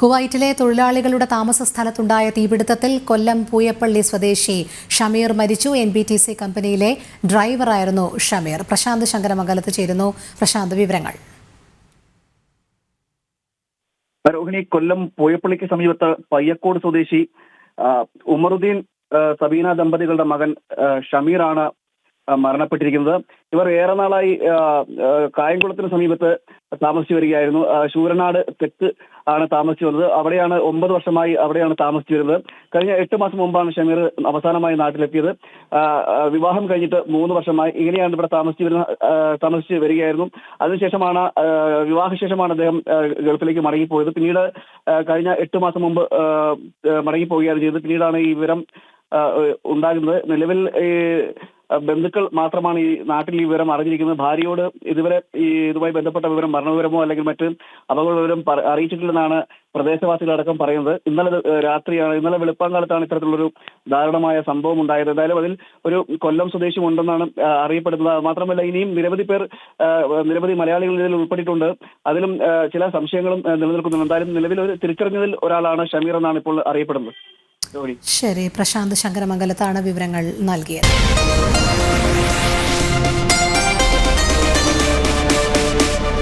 കുവൈറ്റിലെ തൊഴിലാളികളുടെ താമസ സ്ഥലത്തുണ്ടായ തീപിടുത്തത്തിൽ കൊല്ലം പൂയപ്പള്ളി സ്വദേശി ഷമീർ മരിച്ചു. എൻ ബി ടി സി കമ്പനിയിലെ ഡ്രൈവറായിരുന്നു ഷമീർ. പ്രശാന്ത് ശങ്കരമംഗലത്ത് ചേരുന്നു. പ്രശാന്ത് വിവരങ്ങൾ. രോഹിണി കൊല്ലം പൂയപ്പള്ളിക്ക് സമീപത്ത് പയ്യക്കോട് സ്വദേശി ഉമറുദ്ദീൻ സബീന ദമ്പതികളുടെ മകൻ ഷമീറാണ് മരണപ്പെട്ടിരിക്കുന്നത്. ഇവർ ഏറെ നാളായി കായംകുളത്തിന് സമീപത്ത് താമസിച്ചു വരികയായിരുന്നു. ശൂരനാട് തെക്ക് ആണ് താമസിച്ചു വന്നത് അവിടെയാണ് ഒമ്പത് വർഷമായി അവിടെയാണ് താമസിച്ചു വരുന്നത്. കഴിഞ്ഞ എട്ട് മാസം മുമ്പാണ് ഷമീർ അവസാനമായി നാട്ടിലെത്തിയത്. വിവാഹം കഴിഞ്ഞിട്ട് മൂന്ന് വർഷമായി ഇങ്ങനെയാണ് ഇവിടെ താമസിച്ചു വരുന്ന താമസിച്ചു വരികയായിരുന്നു. അതിനുശേഷമാണ് വിവാഹശേഷമാണ് അദ്ദേഹം ഗൾഫിലേക്ക് മടങ്ങിപ്പോയത്. പിന്നീട് കഴിഞ്ഞ എട്ട് മാസം മുമ്പ് മടങ്ങിപ്പോവുകയാണ് ചെയ്തത്. പിന്നീടാണ് ഈ വിവരം ഉണ്ടാകുന്നത്. നിലവിൽ ഈ ബന്ധുക്കൾ മാത്രമാണ് ഈ നാട്ടിൽ ഈ വിവരം അറിഞ്ഞിരിക്കുന്നത്. ഭാര്യയോട് ഇതുവരെ ഈ ഇതുമായി ബന്ധപ്പെട്ട വിവരം മരണവിവരമോ അല്ലെങ്കിൽ മറ്റ് അപകട വിവരം അറിയിച്ചിട്ടില്ലെന്നാണ് പ്രദേശവാസികൾ അടക്കം പറയുന്നത്. ഇന്നലെ രാത്രിയാണ് ഇന്നലെ വെളുപ്പാങ്കാലത്താണ് ഇത്തരത്തിലുള്ളൊരു ദാരുണമായ സംഭവം ഉണ്ടായത്. എന്തായാലും അതിൽ ഒരു കൊല്ലം സ്വദേശി ഉണ്ടെന്നാണ് അറിയപ്പെടുന്നത്. മാത്രമല്ല ഇനിയും നിരവധി പേർ നിരവധി മലയാളികൾ ഇതിൽ ഉൾപ്പെട്ടിട്ടുണ്ട്. അതിലും ചില സംശയങ്ങളും നിലനിൽക്കുന്നുണ്ട്. എന്തായാലും നിലവിൽ ഒരു തിരിച്ചറിഞ്ഞതിൽ ഒരാളാണ് ഷമീർ എന്നാണ് ഇപ്പോൾ അറിയപ്പെടുന്നത്. ശരി പ്രശാന്ത് ശങ്കരമംഗലത്താണ് വിവരങ്ങൾ നൽകിയത്.